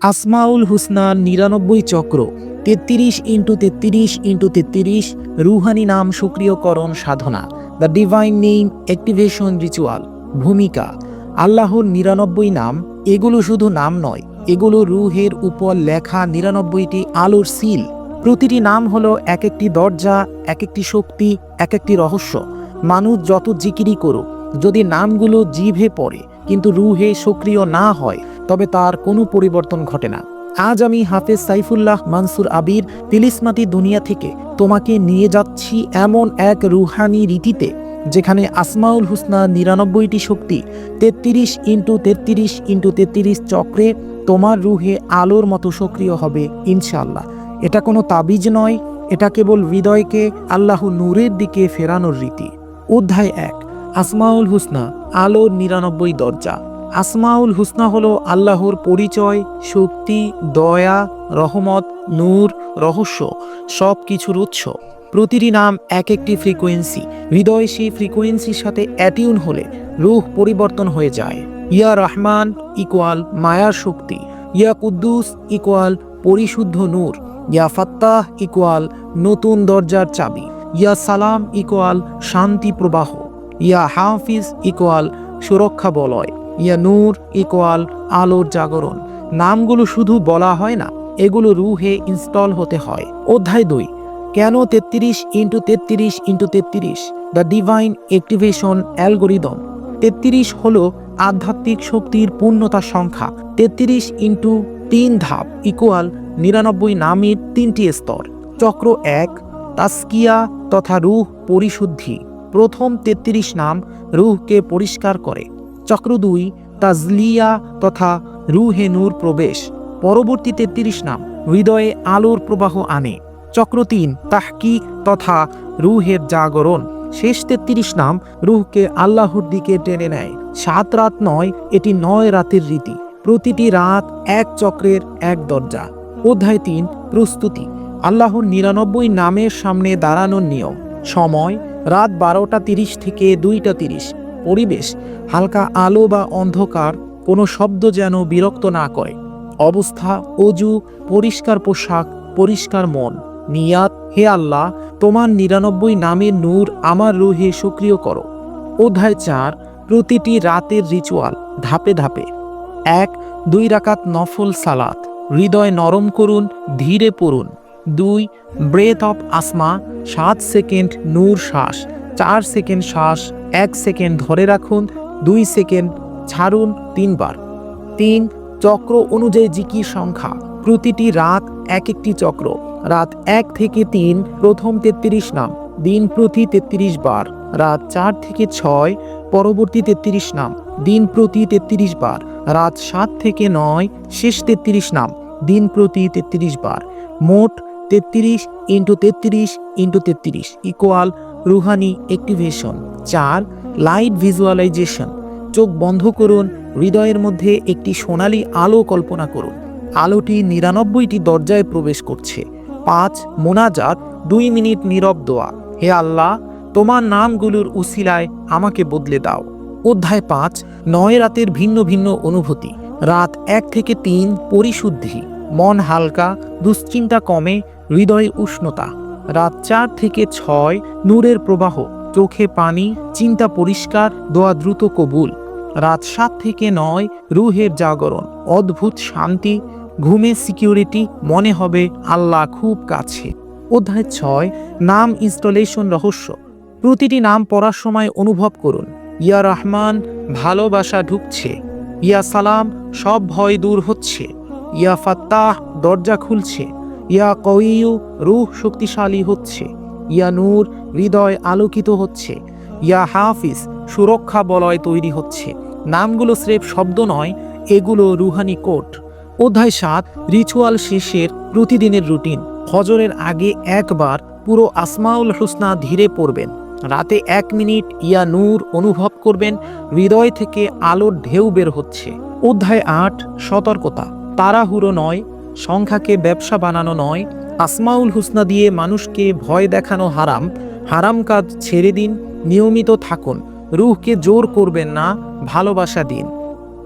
আসমাউল হুসনা নিরানব্বই চক্র, তেত্রিশ ইন্টু তেত্রিশ ইন্টু তেত্রিশ, রুহানি নাম সক্রিয়করণ সাধনা, the divine name activation ritual, ভূমিকা, আল্লাহর নিরানব্বই নাম, এগুলো শুধু নাম নয়, এগুলো রুহের উপর লেখা নিরানব্বইটি আলোর সিল, প্রতিটি নাম হলো এক একটি দরজা এক একটি শক্তি এক একটি রহস্য, মানুষ যত জিকিরি করুক, যদি নামগুলো জিভে পড়ে, কিন্তু রুহে সক্রিয় না হয় তবে তার কোনো পরিবর্তন ঘটে না। আজ আমি হাফেজ সাইফুল্লাহ মানসুর আবির তিলিসমাতি দুনিয়া থেকে তোমাকে নিয়ে যাচ্ছি এমন এক রুহানি রীতিতে, যেখানে আসমাউল হুসনা নিরানব্বইটি শক্তি, তেত্রিশ ইন্টু তেত্রিশ ইন্টু তেত্রিশ চক্রে তোমার রুহে আলোর মতো সক্রিয় হবে, ইনশাআল্লাহ। এটা কোনো তাবিজ নয়, এটা কেবল হৃদয়কে আল্লাহ নূরের দিকে ফেরানোর রীতি। অধ্যায় এক, আসমাউল হুসনা, আলোর নিরানব্বই দরজা। আসমাউল হুসনা হলো আল্লাহর পরিচয়, শক্তি, দয়া, রহমত, নূর, রহস্য সব কিছুর উৎস। প্রতিটি নাম এক একটি ফ্রিকোয়েন্সি। হৃদয় সেই ফ্রিকোয়েন্সির সাথে অ্যাটিউন হলে রূহ পরিবর্তন হয়ে যায়। ইয়া রহমান ইকুয়াল মায়ার শক্তি। ইয়া কুদ্দুস ইকুয়াল পরিশুদ্ধ নূর। ইয়া ফাত্তাহ ইকুয়াল নতুন দরজার চাবি। ইয়া সালাম ইকুয়াল শান্তি প্রবাহ। ইয়া হাফিজ ইকুয়াল সুরক্ষা বলয়। ইয়া নূর, ইকুয়াল, আলোর জাগরণ। নামগুলো শুধু বলা হয় না, এগুলো রুহে ইনস্টল হতে হয়। অধ্যায় দুই, কেন তেত্রিশ ইন্টু তেত্রিশ ইন্টু তেত্রিশ? The divine activation algorithm. তেত্রিশ হলো আধ্যাত্মিক শক্তির পূর্ণতার সংখ্যা। তেত্রিশ ইন্টু তিন ধাপ ইকুয়াল নিরানব্বই নামের তিনটি স্তর। চক্র এক, তাস্কিয়া তথা রুহ পরিশুদ্ধি। প্রথম তেত্রিশ নাম রুহকে পরিষ্কার করে। চক্র দুই, তাজলিয়া তথা রুহে নূর প্রবেশ। পরবর্তীতে তিরিশ নাম, হৃদয়ে আলোর প্রবাহ আনে। চক্র তিন তাহকি তথা রুহের জাগরণ। শেষ তেত্রিশ নাম, রুহকে আল্লাহর দিকে টেনে নেয়। সাত রাত নয়, এটি নয় রাতের রীতি। প্রতিটি রাত এক চক্রের এক দরজা। অধ্যায় তিন, প্রস্তুতি। আল্লাহর নিরানব্বই নামের সামনে দাঁড়ানোর নিয়ম। সময়, রাত বারোটা তিরিশ থেকে দুইটা তিরিশ। পরিবেশ, হালকা আলো বা অন্ধকার, কোনো শব্দ যেন বিরক্ত না করে। অবস্থা, অজু, পরিষ্কার পোশাক, পরিষ্কার মন। নিয়াত, হে আল্লাহ, তোমার নিরানব্বই নামের নূর আমার রুহে সক্রিয় করো। অধ্যায় চার, প্রতিটি রাতের রিচুয়াল ধাপে ধাপে। এক, দুই রাকাত নফল সালাত, হৃদয় নরম করুন, ধীরে পড়ুন। দুই ব্রেথ অফ আসমা সাত সেকেন্ড নূর শ্বাস। চার সেকেন্ড শ্বাস, এক সেকেন্ড ধরে রাখুন, দুই সেকেন্ড ছাড়ুন তিনবার। তিন, চক্র অনুযায়ী জিকি সংখ্যা। প্রতিটি রাত এক একটি চক্র। রাত এক থেকে তিন, প্রথম তেত্রিশ নাম। দিন প্রতি তেত্রিশ বার। রাত চার থেকে ছয়, পরবর্তী তেত্রিশ নাম। দিন প্রতি তেত্রিশ বার। রাত সাত থেকে নয়, শেষ তেত্রিশ নাম। দিন প্রতি তেত্রিশ বার। মোট তেত্রিশ ইন্টু তেত্রিশ ইন্টু তেত্রিশ ইকুয়াল রুহানি অ্যাক্টিভেশন চার লাইট ভিজুয়ালাইজেশন চোখ বন্ধ করুন, হৃদয়ের মধ্যে একটি সোনালী আলো কল্পনা করুন। আলোটি নিরানব্বইটি দরজায় প্রবেশ করছে। পাঁচ, মোনাজাত, দুই মিনিট নীরব দোয়া। হে আল্লাহ, তোমার নামগুলোর উসিলায় আমাকে বদলে দাও। অধ্যায় পাঁচ, নয় রাতের ভিন্ন ভিন্ন অনুভূতি। রাত এক থেকে তিন, পরিশুদ্ধি। মন হালকা, দুশ্চিন্তা কমে, হৃদয়ে উষ্ণতা। রাত চার থেকে ছয় নূরের প্রবাহ, চোখে পানি, চিন্তা পরিষ্কার, দোয়া দ্রুত কবুল। রাত সাত থেকে নয় রুহের জাগরণ, অদ্ভুত শান্তি, ঘুমে সিকিউরিটি, মনে হবে আল্লাহ খুব কাছে। অধ্যায় ছয়, নাম ইনস্টলেশন রহস্য। প্রতিটি নাম পড়ার সময় অনুভব করুন, ইয়া রহমান, ভালোবাসা ঢুকছে, ইয়া সালাম, সব ভয় দূর হচ্ছে, ইয়া ফাত্তাহ, দরজা খুলছে। ইয়া কইয়ু রূহ শক্তিশালী হচ্ছে। ইয়া নূর, হৃদয় আলোকিত হচ্ছে। ইয়া হাফিজ, সুরক্ষা বলয় তৈরি হচ্ছে। নামগুলো স্রেফ শব্দ নয়, এগুলো রুহানি কোট অধ্যায় সাত, রিচুয়াল শেষের প্রতিদিনের রুটিন। ফজরের আগে একবার পুরো আসমাউল হুসনা ধীরে পড়বেন। রাতে এক মিনিট ইয়া নূর অনুভব করবেন, হৃদয় থেকে আলোর ঢেউ বের হচ্ছে। অধ্যায় আট, সতর্কতা। তাড়াহুড়ো নয় সংখ্যাকে ব্যবসা বানানো নয়, আসমাউল হুসনা দিয়ে মানুষকে ভয় দেখানো হারাম হারাম কাজ ছেড়ে দিন, নিয়মিত থাকুন, রুহকে জোর করবেন না, ভালোবাসা দিন।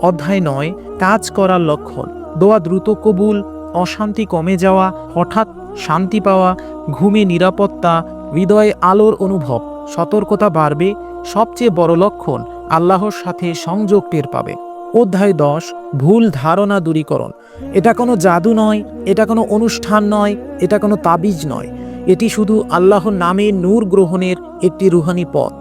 অধ্যায় নয়, কাজ করার লক্ষণ। দোয়া দ্রুত কবুল, অশান্তি কমে যাওয়া, হঠাৎ শান্তি পাওয়া, ঘুমে নিরাপত্তা, হৃদয়ে আলোর অনুভব, সতর্কতা বাড়বে, সবচেয়ে বড় লক্ষণ আল্লাহর সাথে সংযোগ টের পাবে। অধ্যায় দশ, ভুল ধারণা দূরীকরণ। এটা কোনো জাদু নয়, এটা কোনো অনুষ্ঠান নয়, এটা কোনো তাবিজ নয়। এটি শুধু আল্লাহর নামে নূর গ্রহণের একটি রুহানি পথ।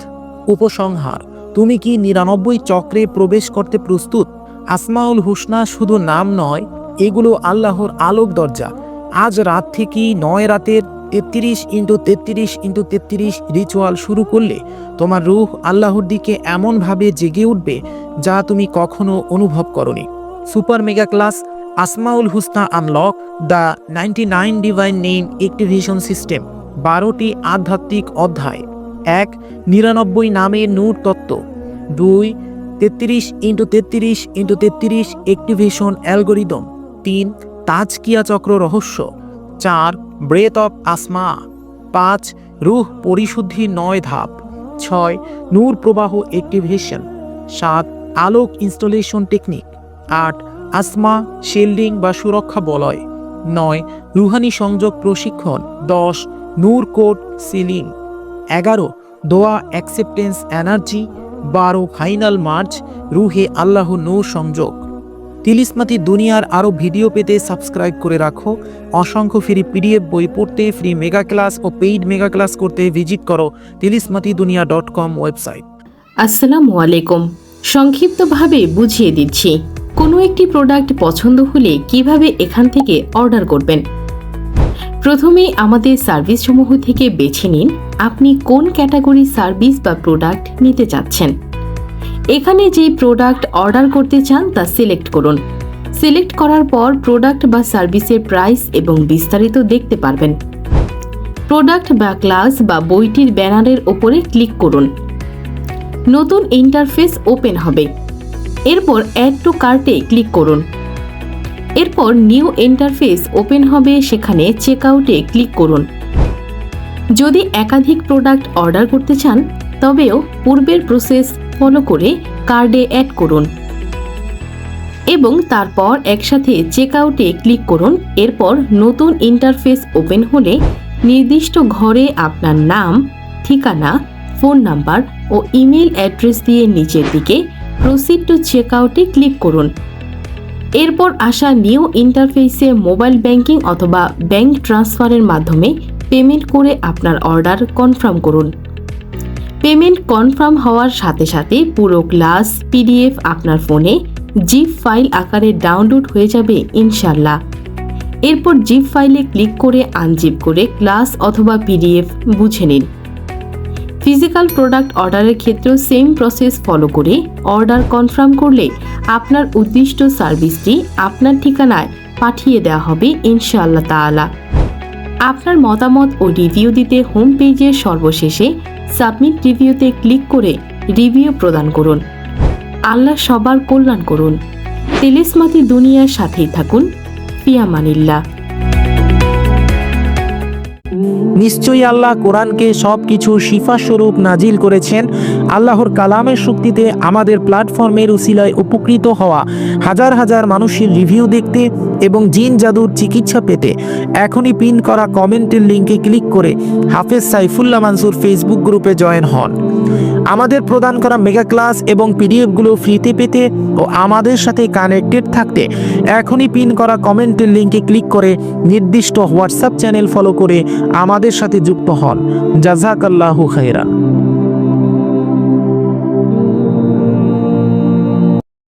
উপসংহার, তুমি কি নিরানব্বই চক্রে প্রবেশ করতে প্রস্তুত? আসমাউল হুসনা শুধু নাম নয়, এগুলো আল্লাহর আলোক দরজা আজ রাত থেকেই নয় রাতের তেত্রিশ ইন্টু তেত্রিশ ইন্টু তেত্রিশ রিচুয়াল শুরু করলে তোমার রুহ আল্লাহর দিকে এমনভাবে জেগে উঠবে যা তুমি কখনো অনুভব করনি। সুপার মেগা ক্লাস আসমাউল Husna unlock the ninety nine divine name activation system বারোটি আধ্যাত্মিক অধ্যায়। এক, নিরানব্বই নামে নূর তত্ত্ব। দুই, তেত্রিশ ইন্টু তেত্রিশ ইন্টু তেত্রিশ অ্যাক্টিভেশন অ্যালগোরিদম তিন, তাজকিয়া চক্র রহস্য। চার ব্রেথ অফ আসমা পাঁচ, রুহ পরিশুদ্ধি, নয় ধাপ, ছয়, নূর প্রবাহ অ্যাক্টিভেশন সাত, আলোক ইনস্টলেশন টেকনিক আট আসমা শেল্ডিং বা সুরক্ষা বলয়, নয়, রুহানি সংযোগ প্রশিক্ষণ, দশ, নূর কোড সিলিং এগারো, দোয়া অ্যাকসেপ্টেন্স এনার্জি বারো ফাইনাল মার্চ রুহে আল্লাহ নূর সংযোগ। তিলিসমাতি দুনিয়ার আরও ভিডিও পেতে সাবস্ক্রাইব করে রাখো। অসংখ্য ফ্রি পিডিএফ বই পড়তে ফ্রি মেগা ক্লাস ও পেইড মেগা ক্লাস করতে ভিজিট করো তিলিসমাতি দুনিয়া ডট কম ওয়েবসাইট আসসালামু আলাইকুম। সংক্ষিপ্তভাবে বুঝিয়ে দিচ্ছি, কোনো একটি প্রোডাক্ট পছন্দ হলে কীভাবে এখান থেকে অর্ডার করবেন? প্রথমেই আমাদের সার্ভিসসমূহ থেকে বেছে নিন, আপনি কোন ক্যাটাগরি সার্ভিস বা প্রোডাক্ট নিতে চাচ্ছেন। এখানে যে প্রোডাক্ট অর্ডার করতে চান তা সিলেক্ট করুন। সিলেক্ট করার পর প্রোডাক্ট বা সার্ভিসের প্রাইস এবং বিস্তারিত দেখতে পারবেন। প্রোডাক্ট বা ক্লাস বা বইটির ব্যানারের ওপরে ক্লিক করুন। নতুন ইন্টারফেস ওপেন হবে। এরপর অ্যাড টু কার্টে ক্লিক করুন। এরপর নিউ ইন্টারফেস ওপেন হবে, সেখানে চেক আউটে ক্লিক করুন। যদি একাধিক প্রোডাক্ট অর্ডার করতে চান, তবেও পূর্বের প্রসেস ফলো করে কার্ডে অ্যাড করুন এবং তারপর একসাথে চেক আউটে ক্লিক করুন। এরপর নতুন ইন্টারফেস ওপেন হলে নির্দিষ্ট ঘরে আপনার নাম, ঠিকানা, ফোন নাম্বার ও ইমেল অ্যাড্রেস দিয়ে নিচের দিকে প্রসিড টু চেক আউটে ক্লিক করুন। এরপর আসা নিউ ইন্টারফেসে মোবাইল ব্যাংকিং অথবা ব্যাংক ট্রান্সফারের মাধ্যমে পেমেন্ট করে আপনার অর্ডার কনফার্ম করুন। পেমেন্ট কনফার্ম হওয়ার সাথে সাথে পুরো ক্লাস পিডিএফ আপনার ফোনে জিপ ফাইল আকারে ডাউনলোড হয়ে যাবে ইনশাল্লাহ এরপর জিপ ফাইলে ক্লিক করে আনজিপ করে ক্লাস অথবা পিডিএফ বুঝে নিন। ফিজিক্যাল প্রোডাক্ট অর্ডারের ক্ষেত্রেও সেম প্রসেস ফলো করে অর্ডার কনফার্ম করলে আপনার উদ্দিষ্ট সার্ভিসটি আপনার ঠিকানায় পাঠিয়ে দেওয়া হবে, ইনশাআল্লাহ তাআলা। আপনার মতামত ও রিভিউ দিতে হোম পেজের সর্বশেষে সাবমিট রিভিউতে ক্লিক করে রিভিউ প্রদান করুন। আল্লাহ সবার কল্যাণ করুন। তেলিসমাতি দুনিয়ার সাথেই থাকুন। ফিয়ামানিল্লাহ নিশ্চয়ই আল্লাহ কোরআনকে সব কিছু শিফা স্বরূপ নাজিল করেছেন। আল্লাহর কালামের শক্তিতে আমাদের প্ল্যাটফর্মের উসিলায় উপকৃত হওয়া, হাজার হাজার মানুষের রিভিউ দেখতে এবং জিন জাদুর চিকিৎসা পেতে। এখনই পিন করা কমেন্টের লিঙ্কে ক্লিক করে হাফেজ সাইফুল্লাহ মানসুর ফেসবুক গ্রুপে জয়েন হন। আমাদের প্রদান করা মেগা ক্লাস এবং পিডিএফগুলো ফ্রিতে পেতে ও আমাদের সাথে কানেক্টেড থাকতে এখনই পিন করা কমেন্টের লিঙ্কে ক্লিক করে নির্দিষ্ট হোয়াটসঅ্যাপ চ্যানেল ফলো করে আমাদের সাথে যুক্ত হন। জাজাকাল্লাহু খাইরা